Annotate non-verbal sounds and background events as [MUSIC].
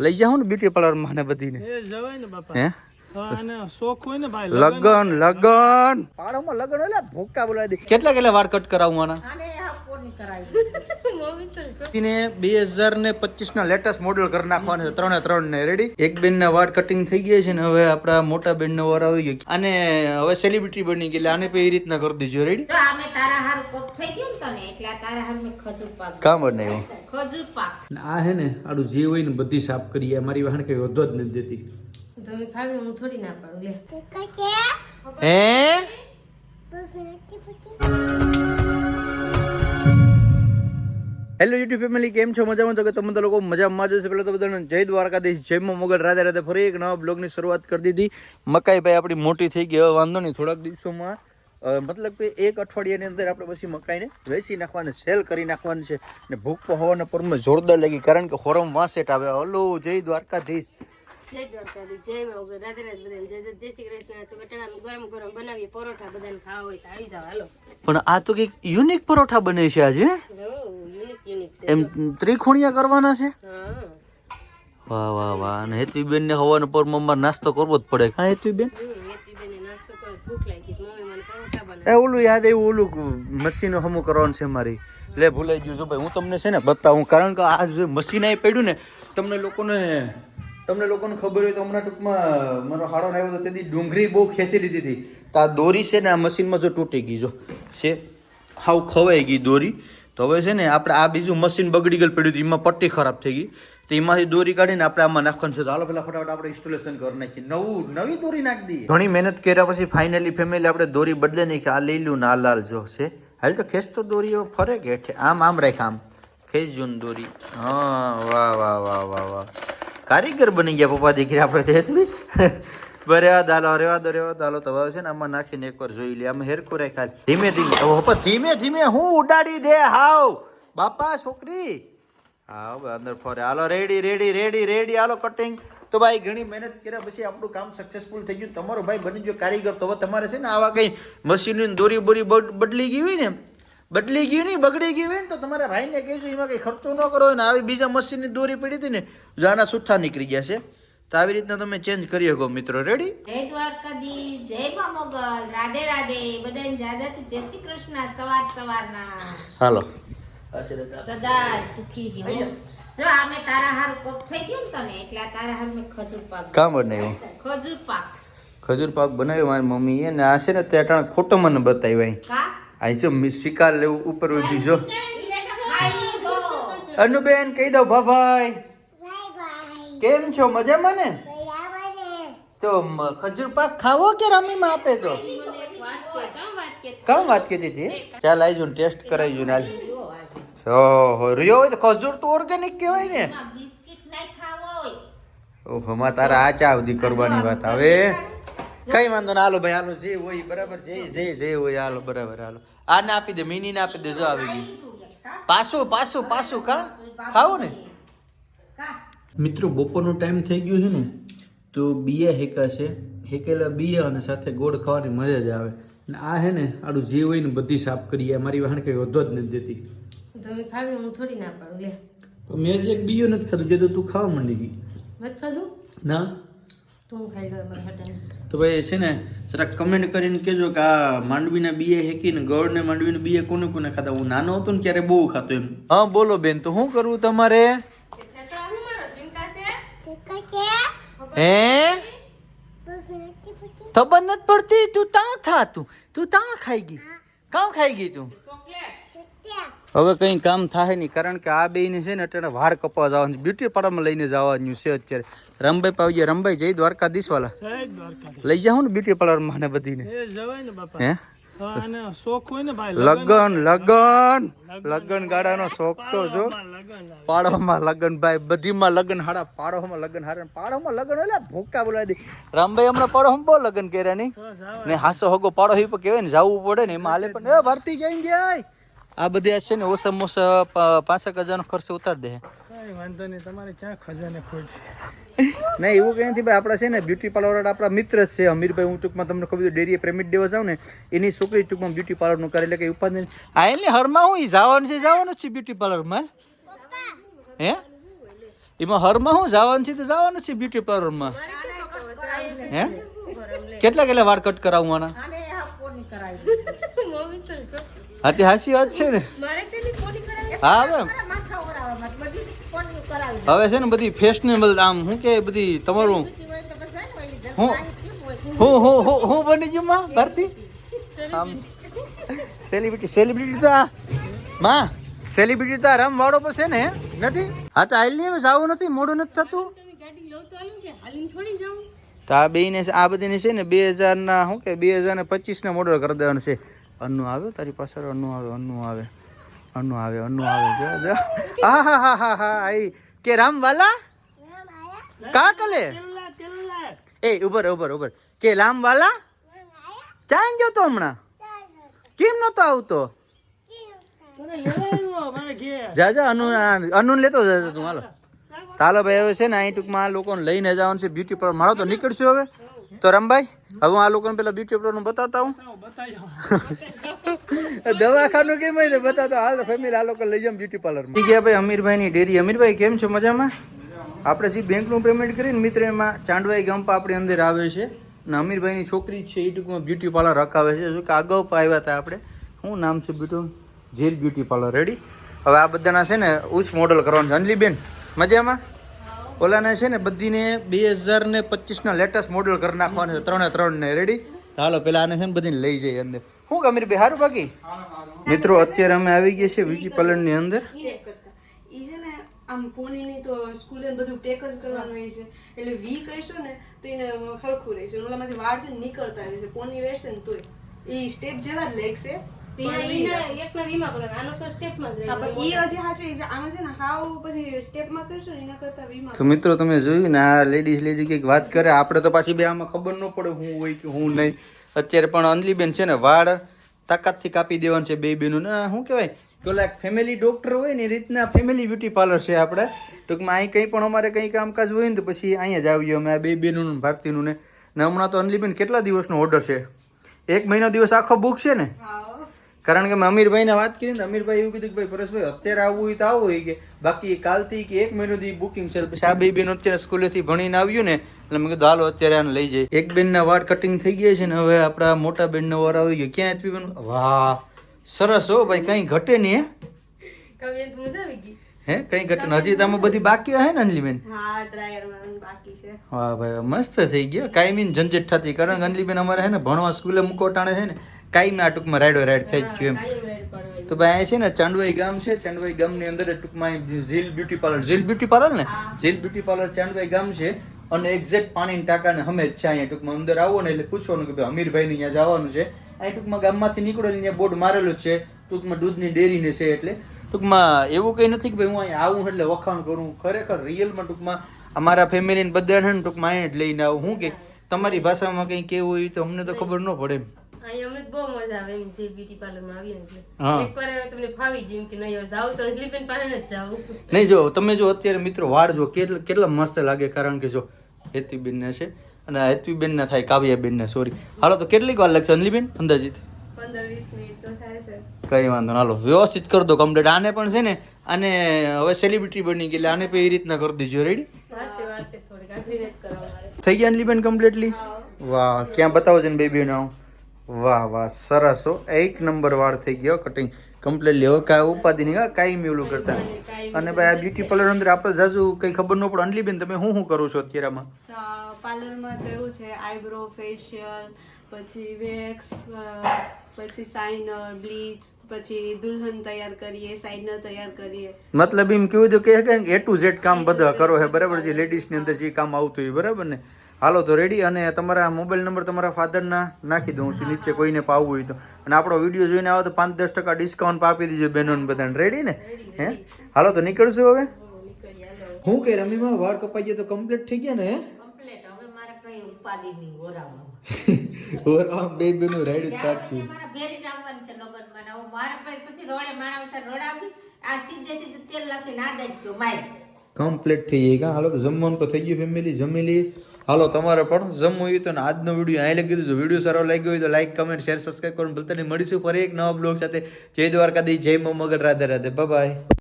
લઈ જાઉં ને બ્યુટી પાર્લરમાં ને બધીને. એ જવાય ને બાપા. હે? હા, અને શોખ હોય ને ભાઈ લગન લગન પાડોમાં લગન એટલે ભૂકા બોલાવી દે. કેટલા કેટલા વાળ કટ કરાવું આના? બે હજાર ને પચીસ ના લેટેસ્ટ મોડેલ કરી નાખવાના છે. ત્રણે ત્રણ ને. રેડી એક બેન ના વાળ કટિંગ થઈ ગયા છે ને હવે આપડા મોટા બેન નો વાર આવી ગયો. અને હવે સેલિબ્રિટી બની ગઈ આને પણ એ રીતના કરી દેજો. રેડી જો અમે તારા હાર કોપ થઈ ગયું ને તને એટલે આ તારા હાર મેં ખજૂર પાક. કામ બનાવ્યું ખજૂર આ હે ને આડું જે હોય ને બધી સાફ કરીએ. મારી વાહન કઈ વધો જ નથી દેતી. તમે ખાવી હું થોડી ના પાડું. લે. હે? હેલો યુટ્યુબ ફેમિલી કેમ છો? મજામાં? તો કે તમે તો લોકો મજામાં જ હશે. પહેલાં તો બધાને જય દ્વારકાધીશ જય માં મોગલ. રાધે રાધે ફરી એક નવા બ્લોગની શરૂઆત કરી દીધી. મકાઈ ભાઈ આપણી મોટી થઈ ગઈ. હવે વાંધો નહીં થોડાક દિવસોમાં મતલબ કે એક અઠવાડિયાની અંદર આપણે પછી મકાઈને વેચી નાખવાની સેલ કરી નાખવાની છે. ને ભૂખ હવાના પરમાં જોરદાર લાગી. કારણ કે હોરમ વાસેટ આવે. હલો જય દ્વારકાધીશ. જય દ્વારકાધી જય મોગલ રાધે રાધે બધાને જય જય શ્રી કૃષ્ણ. તો બેટા ગરમ ગરમ બનાવીએ પરોઠા બધાને ખાવા હોય તો આવી જાવ હાલો. પણ આ તો કંઈક યુનિક પરોઠા બને છે આજે યુનિક યુનિક છે એમ ત્રિખુણિયા કરવાના છે? વાહ વાહ વાહ. અને હેતવીબેન ને હવાના પર મમ્મા નાસ્તો કરવો જ પડે. હા હેતવીબેન એ ઓલું યાદ એવું ઓલું મશીન હમું કરવાનું છે મારી. લે ભૂલાઈ ગયું જો ભાઈ હું તમને છે ને બતાવું. કારણ કે આ જે મશીન આવી પડ્યું ને તમને લોકોને તમને લોકોને ખબર હોય તો હમણાં ટૂંકમાં મારો હાડો આવ્યો હતો તેથી ડુંગળી બહુ ખેંચી લીધી હતી. તો આ દોરી છે ને આ મશીનમાં જો તૂટી ગઈ, જો. છે, હાવ ખવાઈ ગઈ દોરી. તો હવે છે ને આપણે આ બીજું મશીન બગડી ગયેલું પડ્યું હતું, એમાં પટ્ટી ખરાબ થઈ ગઈ. તો એમાંથી દોરી કાઢીને આપણે આમાં નાખવાનું છે. તો હાલો પેલા ફટાફટ આપણે ઇન્સ્ટોલેશન કરી નાખીએ. નવું, નવી દોરી નાખી દઈએ. ઘણી મહેનત કર્યા પછી ફાઇનલી ફેમિલી આપણે દોરી બદલે કે આ લીલું ને આ લાલ જો છે. હાલ તો ખેંચતો દોરી એવો ફરે કે આમ આમ રાખ આમ. ખેંચજો ને દોરી. હા, વાહ વાહ વાહ વાહ વાહ. કારીગર બની ગયા પપ્પા દીકરી આપણે તો રેવા દાલો રેવા દો રેવા દાલો તો છે ને આમાં નાખીને એકવાર જોઈ લે. આમ હેરકું રાખ હાલ ધીમે ધીમે. પપ્પા, ધીમે ધીમે હું ઉડાડી દે, હાવ. બાપા, છોકરી. હા અંદર ફરે. હાલો, રેડી રેડી રેડી રેડી. હાલો, કટિંગ. તો ભાઈ, ઘણી મહેનત કર્યા પછી આપણું કામ સક્સેસફુલ થઈ ગયું. તમારો ભાઈ બની ગયો કારીગર. તો તમારે છે ને આવા કઈ મશીનની દોરી બોરી બદલી ગઈ હોય ને બદલી ગયું નહીં બગડી ગયું હોય ને તો તમારા ભાઈને કહેશું એમાં કંઈ ખર્ચો ન કરો ને આવી બીજા મશીનની દોરી પડી હતી ને જો આના સુથ્થા નીકળી ગયા છે. તો આવી રીતના તમે ચેન્જ કરી શકો મિત્રો રેડી જય દ્વારકાધીશ જય મા મોગલ રાધે રાધે બધાને જાદાથી જય શ્રી કૃષ્ણ સવાર સવારના. હાલો. સદા સુખી જીવો. જો અમે તારા હાર કોપ થઈ ગયું ને તને એટલે આ તારા હાર મેં ખજૂર પાક કામ બનાવ્યું? ખજૂર પાક. ખજૂર પાક બનાવ્યો મારી મમ્મીએ ને આ છે ને તે અટાણે ફોટો મને બતાવ્યો કા? જો મી- શિકાર લેવું ઉપર ઊભી જો અનુબેન કહી દો ભાઈ. કેમ છો? મજામાં ને તો ખજૂર પાક ખાવો કે રમીમાં આપે તો? કામ વાત કે કામ કીધી હતી ચાલ આવી ને ટેસ્ટ કરાવી ને હાલ. ઓહો રહ્યો હોય તો ખજૂર તો ઓર્ગેનિક કહેવાય ને. ઓહો માં તારા આ સુધી કરવાની વાત આવે. કઈ વાંધો ના હાલો ભાઈ હાલો જે હોય બરાબર જે જે જે હોય હાલો બરાબર હાલો. આ ના આપી દે મિની ના આપી દે જો આવી ગઈ પાછું પાછું પાછું કા? ખાવું ને. મિત્રો બપોરનો ટાઈમ થઈ ગયો છે ને તો બીયા હેકા છે. હેકેલા બીયા અને સાથે ગોળ ખાવાની મજા જ આવે. અને આ હે ને આડું જે હોય ને બધી સાફ કરીએ. મારી વાહન કઈ વધો જ નથી દેતી. તમે ખાવી હું થોડી ના પાડું લે. તો મેં જે એક બીયો નથી ખાધું જે તો તું ખાવા માંડી ગઈ. નથી ખાધું? ના? તું ભાઈ છે ને જરાક કમેન્ટ કરીને કહેજો કે આ માંડવીના બીએ હેકીને ગોળને માંડવીના બીએ કોને કોને ખાતા હું નાનો હતો ને ત્યારે બહુ ખાતો એમ. હા બોલો બેન તો શું કરવું તમારે? હે? ખબર નથી પડતી? તું તાં થા તું? તું તાં ખાઈ ગઈ? કાં ખાઈ ગઈ તું? હવે કઈ કામ થાય નહીં કારણ કે આ બેને છે ને અત્યારે વાળ કપવા જવાનું બ્યુટી પાર્લરમાં લઈને જવાનું છે અત્યારે. રમભાઈ પાવજે રમભાઈ જય દ્વારકાધીશ વાલા. લઈ જાઉં ને બ્યુટી પાર્લરમાં ને બધીને હે? લગન લગન લગન. ગાડાનો શોખ તો જો. પાડવામાં લગન ભાઈ બધીમાં લગન હાડા પાડોમાં લગન હારા. પાડોમાં લગન એટલે ભૂકા બોલાવી દે. રામભાઈ હમણાં પાડોમાં બહુ લગન કર્યા નહીં? ને હાસો હગો પાડો હી પણ કહેવાય ને જવું પડે ને એમાં હાલે પણ એ ભરતી જઈ જાય આ બધી છે ને ઓછા પ- પાંસેક હજારનો ખર્ચ ઉતાર દે. કઈ વાંધો નહીં તમારે ક્યાં ખજાને ખોટ છે? નહીં એવું કંઈ નથી ભાઈ આપણા છે ને બ્યુટી પાર્લર આપણા મિત્ર જ છે. અમીરભાઈ હું ટૂંકમાં તમને ખબર ડેરીએ પ્રેમિટ દેવા જાઉં ને એની છોકરી ટૂંકમાં બ્યુટી પાર્લરનું કરે એટલે કે ઉપાધિ આ એટલે હરમાં હું ઈ જવાનું છે જવાનું જ છે બ્યુટી પાર્લરમાં હે? એમાં હરમાં શું જવાનું છે તો જવાનું છે બ્યુટી પાર્લરમાં હે? કેટલા કેટલા વાળ કટ કરાવું આના? મમ્મી તો શું? હા તે હાસી વાત છે ને? હા હવે હવે છે ને બધી ફેશનેબલ આમ શું કે બધી તમારું હું હું હું હું હું બની ગયું માં ભારતી? આમ સેલિબ્રિટી સેલિબ્રિટી તો માં સેલિબ્રિટી તો રમ વાળો પર છે ને નથી? હા તો આઈ હવે જાવું નથી મોડું નથી થતું. તો આ બેને આ બધીને છે ને બે હજારના શું કે બે હજાર ને પચીસના મોડલ કરી દેવાનું છે. અન્નુ આવે? તારી પાછળ અન્નુ આવે અન્નુ આવે. અન્નુ આવે અન્નુ આવે. જો હા હા હા હા હા, આઈ. કે રામ વાલા? કા કલે? એ, ઉભર ઉભર ઉભર. કે રામ વાલા? ચાઈ ગયો તો હમણાં? કેમ નતો આવતો? જા જા, અનુ અનુ લેતો જા તું, હાલો. તાલો ભાઈ, હવે છે ને અહીં ટૂંકમાં લોકોને લઈને જવાનું છે બ્યુટી પાર્લર મારો તો નીકળશું હવે. તો રમભાઈ હવે હું આ લોકોને પેલા બ્યુટી પાર્લરનું બતાવતા હું [LAUGHS] દવાખાનું કેમ હોય બતાવતા હાલ ફેમિલી આ લોકો લઈ જામ બ્યુટી પાર્લર ઠીક છે ભાઈ અમીરભાઈની ડેરી અમીરભાઈ કેમ છો મજામાં? આપણે જે બેંકનું પેમેન્ટ કરીને મિત્ર એમાં ચાંદવાઈ ગંપા આપણી અંદર આવે છે. અને અમીરભાઈની છોકરી છે એ ટૂંકમાં બ્યુટી પાર્લર રખાવે છે. જો કે અગાઉ પણ આવ્યા હતા આપણે. શું નામ છે બ્યુટી ઝેર બ્યુટી પાર્લર રેડી હવે આ બધાના છે ને ઉચ્ચ મોડલ કરવાનું છે. અંજલીબેન મજામાં? ઓલાને છે ને બધીને બે હજાર ને પચીસના લેટેસ્ટ મોડલ કરી નાખવાના છે. ત્રણે ત્રણ ને રેડી હાલો, પેલા આને છે ને બધીને લઈ જઈએ અંદર. શું કે અમીરભાઈ સારું બાકી? મિત્રો, અત્યારે અમે આવી ગયા છીએ બ્યુટી પાર્લરની અંદર. આમ પોનીની તો સ્કૂલે બધું પેક જ કરવાનું હોય છે. એટલે વી કરશો ને તો એને હરખું રહેશે. ઓલામાંથી વાળ છે નીકળતા રહેશે. પોની વેરશે ને તોય. એ સ્ટેપ જેવા જ લેગશે. એના એના એકના વીમા કરો આનો તો સ્ટેપમાં જ હા, રહે પણ ઈ હજી સાચવી છે આમાં છે ને હાવ પછી સ્ટેપમાં કરશો ને એના કરતા વીમાં તો મિત્રો તમે જોયું ને આ લેડીઝ લેડી કંઈક વાત કરે આપણે તો પાછી બે આમાં ખબર ન પડે હું હોય કે હું નહીં. અત્યારે પણ અંજલીબેન છે ને વાળ તાકાતથી કાપી દેવાનું છે બે બેનું. ને શું કહેવાય? પેલા ઓલા ફેમિલી ડોક્ટર હોય ને એ રીતના ફેમિલી બ્યુટી પાર્લર છે આપણે. ટૂંકમાં અહીં કંઈ પણ અમારે કંઈ કામકાજ હોય ને તો પછી અહીંયા જ આવીએ અમે આ બે બેનું ને ભારતીનું ને. ને હમણાં તો અંજલીબેન કેટલા દિવસનો ઓર્ડર છે? એક મહિનો દિવસ આખો બુક છે ને? હા કારણ કે મેં અમીરભાઈને વાત કરી ને અમીરભાઈ એવું કીધું કે ભાઈ પરેશભાઈ અત્યારે આવવું હોય તો આવું હોય કે બાકી કાલથી કે એક મહિનોથી બુકિંગ છે. પછી આ બે બેન અત્યારે સ્કૂલેથી ભણીને આવ્યું ને એટલે મેં કીધું હાલો અત્યારે આને લઈ જાય એક બેનના વાળ કટિંગ થઈ ગયા છે ને હવે આપણા મોટા બેનનો વાર આવી ગયો. ક્યાં એટલી બેન? વાહ સરસ હો ભાઈ કંઈ ઘટે નહીં હે? હે કંઈ ઘટે નહીં. હજી તો આમાં બધી બાકી હે ને અંજલીબેન હા ડ્રાયર બાકી છે. હા ભાઈ મસ્ત થઈ ગયો. કાયમીન ઝંઝટ થતી. કારણ કે અંજલીબેન અમારે હે ને ભણવા સ્કૂલે મૂકો ટાણે છે ને કાયમી આ ટૂંકમાં રાઈડો રાઈડ થઈ જ ગયું એમ. રેડ તો ભાઈ આ છે ને ચાંદવાઈ ગામ છે. ચાંદવાઈ ગામની અંદર ટૂંકમાં Jheel beauty parlour. Jheel beauty parlour ને? ઝીલ બ્યુટી પાર્લર ચાંદવાઈ ગામ છે. અને એક્ઝેક્ટ પાણીની ટાંકાને હમે જ છે અહીંયા ટૂંકમાં. અંદર આવો ને એટલે પૂછવાનું કે ભાઈ અમીરભાઈને અહીંયા જવાનું છે. અહીં ટૂંકમાં ગામમાંથી નીકળો અહીંયા બોર્ડ મારેલું જ છે. ટૂંકમાં દૂધની ડેરીને છે એટલે. ટૂંકમાં એવું કંઈ નથી કે ભાઈ હું અહીંયા આવું એટલે વખાણ કરું. ખરેખર રિયલમાં ટૂંકમાં અમારા ફેમિલીને બધાને ટૂંકમાં અહીંયા જ લઈને આવું. હું કે તમારી ભાષામાં કંઈ કેવું હોય તો અમને તો ખબર ન પડે એમ. અહીંયા અમને બહુ મજા આવે એમ જે બ્યુટી પાર્લરમાં આવીએ એટલે. હા. એકવાર તમને ફાવી ગયું કે નહીં જાવ તો અંજલિબેન પાસે જ જાવ નહીં જો તમે જો અત્યારે મિત્રો વાળ જો કેટલા કેટલા મસ્ત લાગે કારણ કે જો હેતવીબેન ને છે અને હેતવીબેન ના થાય કાવ્યાબેન ને સોરી હાલો તો કેટલીક વાર લાગશે અંજલીબેન? અંદાજિત? કઈ વાંધો ના હાલો વ્યવસ્થિત કરી દો કમ્પ્લીટ આને પણ છે ને આને હવે સેલિબ્રિટી બની ગઈ આને પણ એ રીતના કરી દેજો. રેડી થઈ ગયા અંજલીબેન કમ્પ્લીટલી વાહ ક્યાં બતાવો છે ને બેબી નામ વાહ વાહ સરસ હો. એક નંબર વાળ થઈ ગયો કટિંગ કમ્પ્લીટલી હવે કાંઈ ઉપાધિ નહીં હા કાંઈ ઓલું કરતા. અને ભાઈ આ બ્યુટી પાર્લર અંદર આપણે જાજુ કંઈ ખબર ન પડે. અંજલીબેન તમે શું શું કરો છો અત્યારે આમાં? પાર્લરમાં તો એવું છે આઈબ્રો ફેશિયલ પછી વેક્સ પછી સાઇનર બ્લીચ પછી દુલ્હન તૈયાર કરીએ સાઇનર તૈયાર કરીએ. મતલબ એમ કેવું કે એ ટુ ઝેડ કામ બધા કરો છે બરાબર? છે લેડીઝની અંદર જે કામ આવતું હોય બરાબર ને? હાલો તો રેડી અને તમારા મોબાઈલ નંબર તમારા ફાધરના નાખી દઉં છું નીચે કોઈને પાવવું હોય તો. અને આપણો વીડિયો જોઈને આવો તો પાંચ દસ ટકા ડિસ્કાઉન્ટ આપી દીજો બહેનોને બધાને. રેડી ને? હે? હાલો તો નીકળશું હવે? હું કે રમીમાં વાર કપાઈ ગયા તો કમ્પ્લીટ થઈ ગયા ને હે? કમ્પ્લેટ હવે મારે કઈ ઉપાધિ નહીં ઓરાવામાં [LAUGHS] ઓર બે બેનું રાઈડ સ્ટાર્ટ થયું મારા ભેરી જ છે લગનમાં ને હવે પછી પછી રોડે માણસ રોડાવી આ સીધે તેલ કમ્પ્લીટ થઈ ગઈ કા હાલો તો જમવાનું તો થઈ ગયું ફેમિલી જમી લઈએ હાલો, તમારે પણ જમવું હોય તો આજનો વીડિયો અહીં લખી દીધું વીડિયો સારો લાગ્યો હોય તો લાઈક કમેન્ટ શેર સબસ્ક્રાઈબ કરવાનું ભૂલતા નહીં. મળીશું ફરી એક નવા બ્લોગ સાથે. જય દ્વારકાધીશ, જય મગર રાધે રાધે. બાય